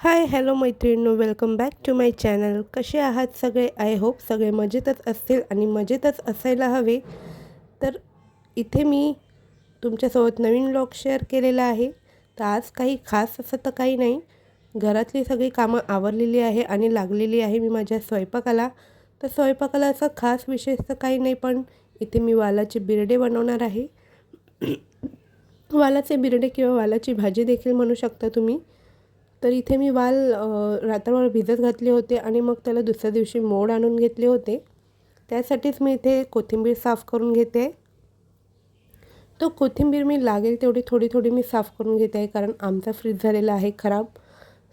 हाय hello मैत्रिणींनो welcome back to my channel कसे आहात सगळे? आय होप सगळे मजेतच असतील आणि मजेतच असायला हवे. तर इथे मी तुमच्यासोबत नवीन ब्लॉग शेअर केलेला आहे. तर आज काही खास असं तर काही नाही. घरातली सगळी कामं आवरलेली आहे आणि लागलेली आहे मी माझ्या स्वयंपाकाला. तर स्वयंपाकाला असं खास विशेष तर काही नाही पण इथे मी वालाचे बिरडे बनवणार आहे. वालाचे बिरडे किंवा वालाची भाजी देखील म्हणू शकता तुम्ही. तर इथे मी वाल रात्रभर भिजत घातले होते आणि मग त्याला दुसऱ्या दिवशी मोड आणून घेतले होते. त्यासाठीच मी इथे कोथिंबीर साफ करून घेते. तो कोथिंबीर मी लागेल तेवढी थोडी थोडी मी साफ करून घेते आहे कारण आमचा फ्रीज झालेला आहे खराब.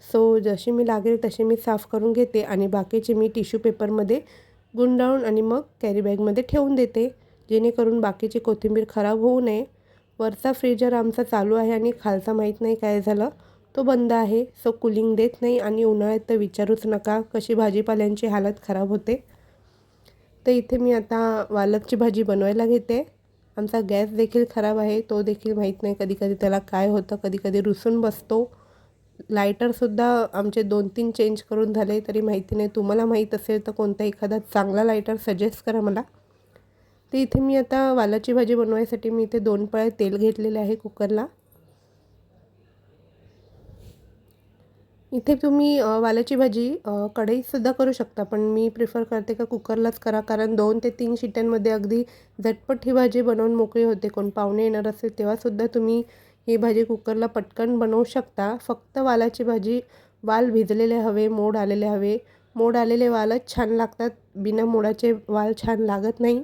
सो जशी मी लागेल तशी मी साफ करून घेते आणि बाकीचे मी टिश्यू पेपरमध्ये गुंडाळून आणि मग कॅरी बॅगमध्ये ठेवून देते जेणेकरून बाकीची कोथिंबीर खराब होऊ नये. वरचा फ्रीजर आमचा चालू आहे आणि खालचा माहीत नाही काय झालं. तो बंद आहे. सो कुलिंग देत नाही आणि उन्हाळ्यात तर विचारूच नका कशी भाजीपाल्यांची हालत खराब होते. तर इथे मी आता वालकची भाजी बनवायला घेते. आमचा गॅस देखील खराब आहे. तो देखील माहीत नाही कधी कधी त्याला काय होतं कधी कधी रुसून बसतो. लायटरसुद्धा आमचे दोन तीन चेंज करून झाले तरी माहिती नाही. तुम्हाला माहीत असेल तर कोणता एखादा चांगला लायटर सजेस्ट करा मला. तर इथे मी आता वालाची भाजी बनवायसाठी मी इथे दोन पळ्या तेल घेतलेले आहे कुकरला इथे तुम्ही वालाची भाजी कढईतसुद्धा करू शकता पण मी प्रिफर करते का कुकरलाच करा कारण दोन ते तीन शिट्ट्यांमध्ये अगदी झटपट ही भाजी बनवून मोकळी होते. कोण पाहुणे येणार असेल तेव्हासुद्धा तुम्ही ही भाजी कुकरला पटकन बनवू शकता. फक्त वालाची भाजी वाल भिजलेले हवे मोड आलेले हवे. मोड आलेले वालच छान लागतात बिना मोडाचे वाल छान लागत नाही.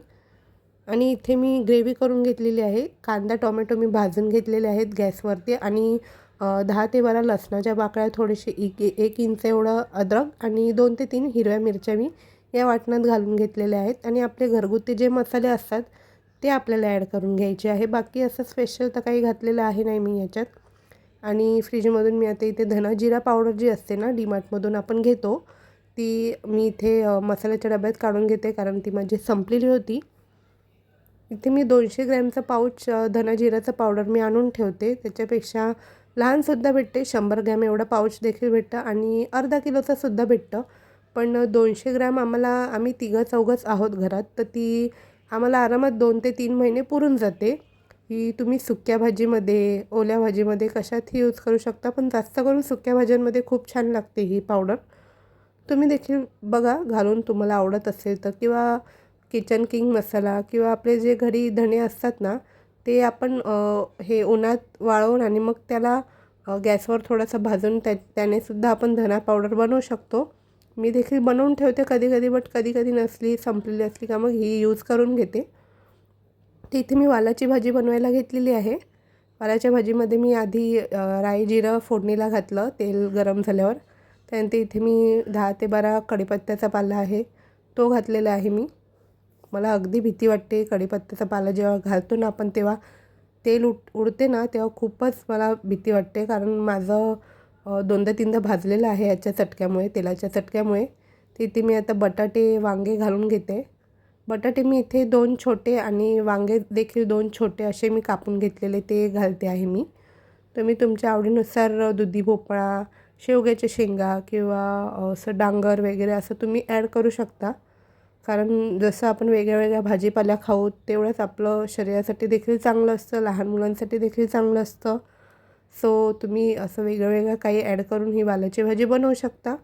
आणि इथे मी ग्रेव्ही करून घेतलेली आहे. कांदा टोमॅटो मी भाजून घेतलेले आहेत गॅसवरती आणि दहा ते बारा लसणाच्या बाकळ्या थोडेसे एक एक इंच एवढं अद्रक आणि दोन ते तीन हिरव्या मिरच्या मी या वाटणात घालून घेतलेल्या आहेत. आणि आपले घरगुती जे मसाले असतात ते आपल्याला ॲड करून घ्यायचे आहे. बाकी असं स्पेशल तर काही घातलेलं आहे नाही मी याच्यात. आणि फ्रीजमधून मी आता इथे धना जिरा पावडर जी असते ना डीमार्टमधून आपण घेतो ती मी इथे मसाल्याच्या डब्यात काढून घेते कारण ती माझी संपलेली होती. इथे मी दोनशे ग्रॅमचा पाऊच धना जिराचा पावडर मी आणून ठेवते. त्याच्यापेक्षा लहानसुद्धा भेटते शंभर ग्रॅम एवढं पाऊच देखील भेटतं आणि अर्धा किलोचं सुद्धा भेटतं. पण दोनशे ग्रॅम आम्हाला आम्ही तिघं चौघंच आहोत घरात तर ती आम्हाला आरामात दोन ते तीन महिने पुरून जाते. ही तुम्ही सुक्या भाजीमध्ये ओल्या भाजीमध्ये कशातही यूज करू शकता पण जास्त करून सुक्या भाज्यांमध्ये खूप छान लागते ही पावडर तुम्ही देखील बघा घालून तुम्हाला आवडत असेल तर. किंवा किचन किंग मसाला किंवा आपले जे घरी धणे असतात ना ते आपण हे उन्हात वाळवून आणि मग त्याला गॅसवर थोडंसं भाजून त्या त्यानेसुद्धा आपण धना पावडर बनवू शकतो. मी देखील बनवून ठेवते कधी कधी बट कधी कधी नसली संपलेली असली का मग ही यूज करून घेते. तिथे इथे मी वालाची भाजी बनवायला घेतलेली आहे. वालाच्या भाजीमध्ये मी आधी राई जिरं फोडणीला घातलं तेल गरम झाल्यावर. त्यानंतर इथे मी दहा ते बारा कडीपत्त्याचा पाला आहे तो घातलेला आहे मी. मला अगदी भीती वाटते. कढीपत्त्याचा पाला जेव्हा घालतो ना आपण तेव्हा तेल उट उडते ना तेव्हा खूपच मला भीती वाटते. कारण माझं दोनदा तीनदा भाजलेलं आहे याच्या चटक्यामुळे तेलाच्या चटक्यामुळे. तिथे मी आता बटाटे वांगे घालून घेते. बटाटे मी इथे दोन छोटे आणि वांगे देखील दोन छोटे असे मी कापून घेतलेले ते घालते आहे मी. तुम्ही तुमच्या आवडीनुसार दुधी भोपळा शेवग्याच्या शेंगा किंवा असं डांगर वगैरे असं तुम्ही ॲड करू शकता. कारण जसं आपण वेगळ्या वेगळ्या भाजीपाल्या खाऊ तेवढंच आपलं शरीरासाठी देखील चांगलं असतं लहान मुलांसाठी देखील चांगलं असतं. सो तुम्ही असं वेगळं वेगळं काही ॲड करून ही वालाची भाजी बनवू शकता.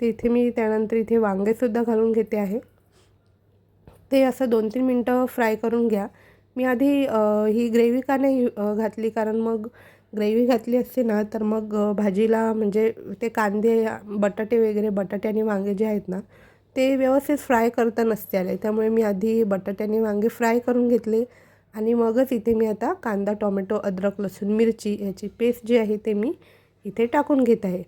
ते इथे मी त्यानंतर इथे वांगेसुद्धा घालून घेते आहे. ते असं दोन तीन मिनटं फ्राय करून घ्या. मी आधी ही ग्रेव्ही का नाही घातली? कारण मग ग्रेव्ही घातली असते ना तर मग भाजीला म्हणजे ते कांदे बटाटे वगैरे बटाटे आणि वांगे जे आहेत ना ते व्यवस्थित फ्राय करता नसते आले. त्यामुळे मी आधी बटाट्याने वांगे फ्राय करून घेतले. आणि मगच इथे मी आता कांदा टोमॅटो अद्रक लसूण मिरची याची पेस्ट जी आहे ते मी इथे टाकून घेत आहे.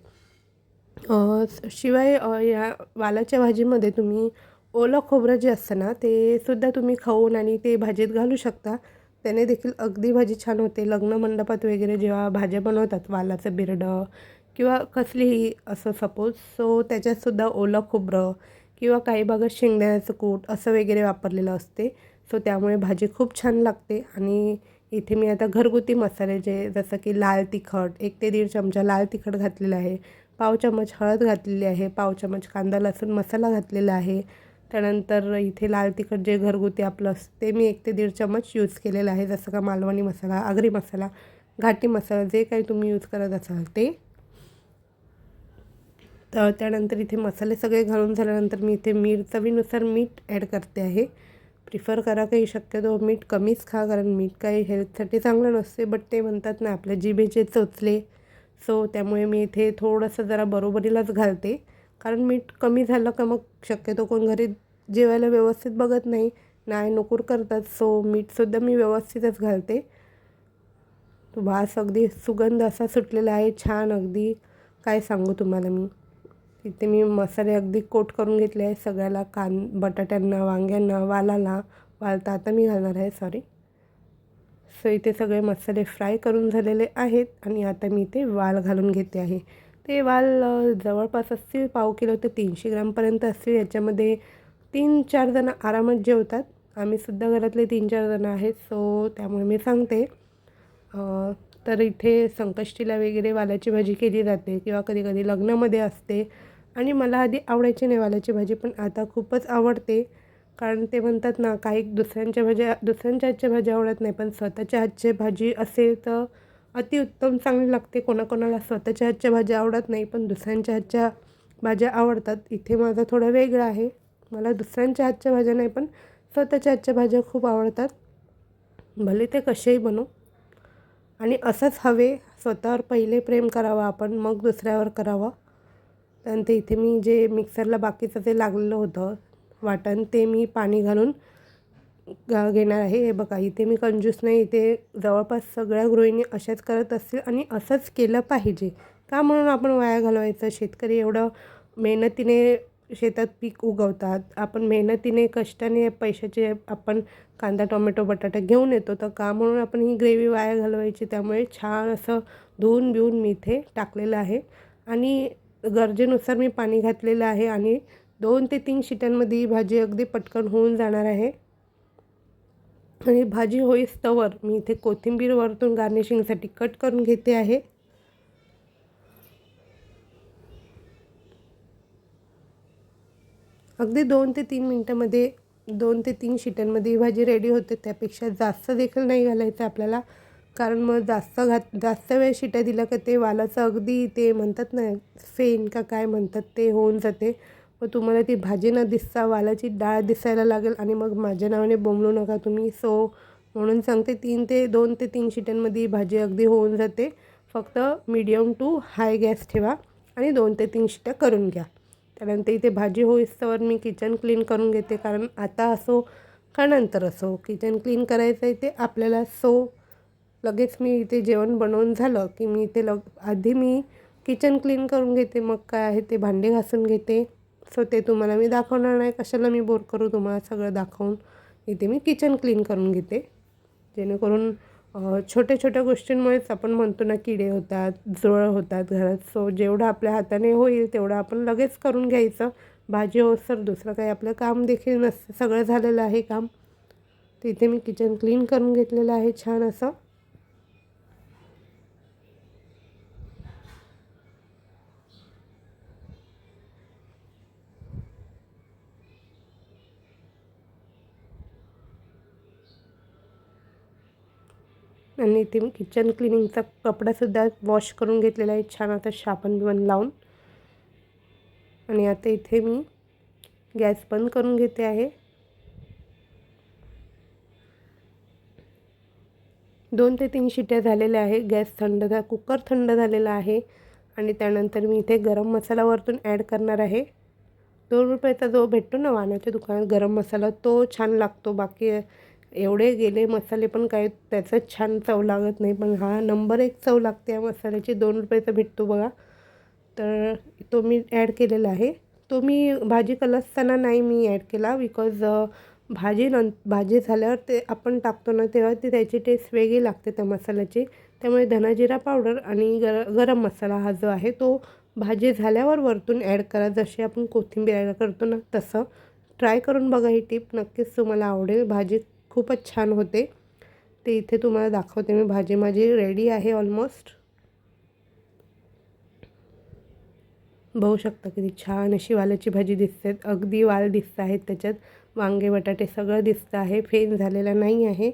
शिवाय या वालाच्या भाजीमध्ये तुम्ही ओलं खोबरं जे असतं ना ते सुद्धा तुम्ही खाऊन आणि ते भाजीत घालू शकता. त्याने देखील अगदी भाजी छान होते. लग्न मंडपात वगैरे जेव्हा भाज्या बनवतात वालाचं बिरडं किंवा कसलीही असं सपोज सो त्याच्यातसुद्धा ओलं खोबरं किंवा काही भागात शेंगदाण्याचं कूट असं वगैरे वापरलेलं असते. सो त्यामुळे भाजी खूप छान लागते. आणि इथे मी आता घरगुती मसाले जे जसं की लाल तिखट एक ते दीड चमचा लाल तिखट घातलेलं आहे. पाव चमच हळद घातलेली आहे. पाव चमच कांदा लसूण मसाला घातलेला आहे. त्यानंतर इथे लाल तिखट जे घरगुती आपलं असतं ते मी एक ते दीड चमच यूज केलेलं आहे. जसं का मालवणी मसाला आगरी मसाला घाटी मसाला जे काही तुम्ही यूज करत असाल ते. तर त्यानंतर इथे मसाले सगळे घालून झाल्यानंतर मी इथे मीठ चवीनुसार मीठ ॲड करते आहे. प्रिफर करा काही शक्यतो मीठ कमीच खा कारण मीठ काही हेल्थसाठी चांगलं नसते बट ते म्हणतात ना आपल्या जिभेचे चोचले सो त्यामुळे मी इथे थोडंसं जरा बरोबरीलाच घालते. कारण मीठ कमी झालं का मग शक्यतो कोण घरी जेवायला व्यवस्थित बघत नाही नाही नोकूर करतात सो मीठसुद्धा मी व्यवस्थितच घालते. वास अगदी सुगंध असा सुटलेला आहे छान अगदी. काय सांगू तुम्हाला मी? इथे मी मसाले अगदी कोट करून घेतले आहे सगळ्याला कान बटाट्यांना वांग्यांना वालाला. वालता आता मी घालणार आहे सॉरी सो इथे सगळे मसाले फ्राय करून झालेले आहेत आणि आता मी इथे वाल घालून घेते आहे. ते वाल जवळपास असतील पाव किलो ते तीनशे ग्रामपर्यंत असतील. याच्यामध्ये तीन चार जणं आरामात जेवतात. आम्हीसुद्धा घरातले तीन चार जणं आहेत सो त्यामुळे मी सांगते. तर इथे संकष्टीला वगैरे वालाची भाजी केली जाते किंवा कधी कधी लग्नामध्ये असते. आणि मला आधी आवडायची नाही वालाची भाजी पण आता खूपच आवडते. कारण ते म्हणतात ना काही दुसऱ्यांच्या भाज्या दुसऱ्यांच्या हातच्या भाज्या आवडत नाही पण स्वतःच्या हातची भाजी असेल तर अतिउत्तम चांगली लागते. कोणाकोणाला स्वतःच्या हातच्या भाज्या आवडत नाही पण दुसऱ्यांच्या हातच्या भाज्या आवडतात. इथे माझं थोडं वेगळं आहे. मला दुसऱ्यांच्या हातच्या भाज्या नाही पण स्वतःच्या हातच्या भाज्या खूप आवडतात. भले ते कसेही बनू. आणि असंच हवे स्वतःवर पहिले प्रेम करावं आपण मग दुसऱ्यावर करावं. त्यानंतर इथे मी जे मिक्सरला बाकीचं जे लागलेलं होतं वाटण ते मी पाणी घालून घेणार आहे. हे बघा इथे मी कंजूस नाही इथे जवळपास सगळ्या गृहिणी अशाच करत असतील आणि असंच केलं पाहिजे. का म्हणून आपण वाया घालवायचं? शेतकरी एवढं मेहनतीने शेतात पीक उगवतात. आपण मेहनतीने कष्टाने पैशाचे आपण कांदा टोमॅटो बटाटा घेऊन येतो. तर का म्हणून आपण ही ग्रेव्ही वाया घालवायची? त्यामुळे छान असं धुवून बिवून मी इथे टाकलेलं आहे. आणि गरजेनुसार मी पाणी घातलेलं आहे आणि दोन ते तीन शिट्यांमध्ये ही भाजी अगदी पटकन होऊन जाणार आहे. आणि भाजी होईस्तवर मी इथे कोथिंबीर वरतून गार्निशिंगसाठी कट करून घेते आहे. अगदी दोन ते तीन मिनटामध्ये दोन ते तीन शिट्यांमध्ये ही भाजी रेडी होते. त्यापेक्षा जास्त देखील नाही घालायचं आपल्याला. कारण मग जास्त घात जास्त वेळ शिट्या दिल्या का ते वालाचं अगदी ते म्हणतात ना फेन का काय म्हणतात ते होऊन जाते. मग तुम्हाला ती भाजी न दिसता वालाची डाळ दिसायला लागेल आणि मग माझ्या नावाने बोंबलू नका तुम्ही. सो म्हणून सांगते तीन ते दोन ते तीन शिट्यांमध्ये भाजी अगदी होऊन जाते. फक्त मीडियम टू हाय गॅस ठेवा आणि दोन ते तीन शिट्या करून घ्या. त्यानंतर इथे भाजी होईस्तवर मी किचन क्लीन करून घेते. कारण आता असो का नंतर असो किचन क्लीन करायचं आहे ते आपल्याला. सो लगेच मी इथे जेवण बनवून झालं की मी इथे लग आधी मी किचन क्लीन करून घेते मग काय आहे ते भांडे घासून घेते. सो ते तुम्हाला मी दाखवणार नाही कशाला मी बोर करू तुम्हाला सगळं दाखवून. इथे मी किचन क्लीन करून घेते. जेणेकरून छोट्या छोट्या गोष्टींमुळेच आपण म्हणतो ना किडे होतात जुळं होतात घरात. सो जेवढं आपल्या हाताने होईल तेवढं आपण लगेच करून घ्यायचं. भाजी हो ओसर दुसरं काही आपलं काम देखील नसतं सगळं झालेलं आहे काम. तिथे मी किचन क्लीन करून घेतलेलं आहे छान असं. आणि इथे किचन क्लिनिंगचा कपडासुद्धा वॉश करून घेतलेला आहे. छान आता शापन बिवण लावून. आणि आता इथे मी गॅस बंद करून घेते आहे. दोन ते तीन शिट्या झालेल्या आहे. गॅस थंड झा कुकर थंड झालेला आहे. आणि त्यानंतर मी इथे गरम मसाला वरतून ॲड करणार आहे. दोन रुपयाचा जो भेटतो ना वाण्याच्या दुकानात गरम मसाला तो छान लागतो. बाकी एवढे गेले मसाले पण काय त्याचं छान चव लागत नाही पण हा नंबर एक चव लागते या मसाल्याची. दोन रुपयाचा भेटतो बघा. तर तो मी ॲड केलेला आहे. तो मी भाजी कलसताना नाही मी ॲड केला बिकॉज भाजी नं भाजी झाल्यावर ते आपण टाकतो ना तेव्हा ती त्याची टेस्ट वेगळी लागते त्या मसाल्याची. त्यामुळे धनाजिरा पावडर आणि गर गरम मसाला हा जो आहे तो भाजी झाल्यावर वरतून ॲड करा. जशी आपण कोथिंबीर ॲड करतो ना तसं. ट्राय करून बघा ही टीप नक्कीच तुम्हाला आवडेल. भाजी खूपच छान होते. ते इथे तुम्हाला दाखवते. मी भाजी माझी रेडी आहे ऑलमोस्ट बघू शकता किती छान अशी वालाची भाजी दिसते. अगदी वाल दिसत आहेत त्याच्यात. वांगे बटाटे सगळं दिसतं आहे. फेन झालेला नाही आहे.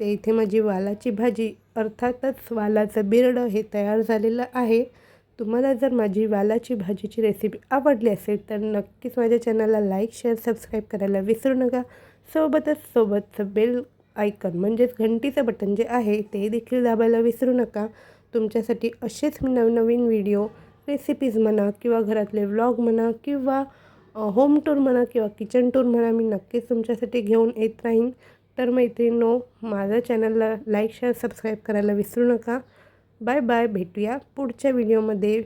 ते इथे माझी वालाची भाजी अर्थातच वालाचं बिरडं हे तयार झालेलं आहे. तुम्हाला जर माझी वालाची भाजीची रेसिपी आवडली असेल तर नक्कीच माझ्या चॅनलला लाईक शेअर सबस्क्राईब करायला विसरू नका. सोबतच सोबतचं बेल आयकन म्हणजेच घंटीचं बटन जे आहे ते देखील दाबायला विसरू नका. तुमच्यासाठी असेच मी नवनवीन व्हिडिओ रेसिपीज म्हणा किंवा घरातले व्लॉग म्हणा किंवा होम टूर म्हणा किंवा किचन टूर म्हणा मी नक्कीच तुमच्यासाठी घेऊन येत राहीन. तर मैत्रिणींनो माझ्या चॅनलला लाईक शेअर सबस्क्राईब करायला विसरू नका. बाय बाय भेटूया पुढच्या व्हिडिओमध्ये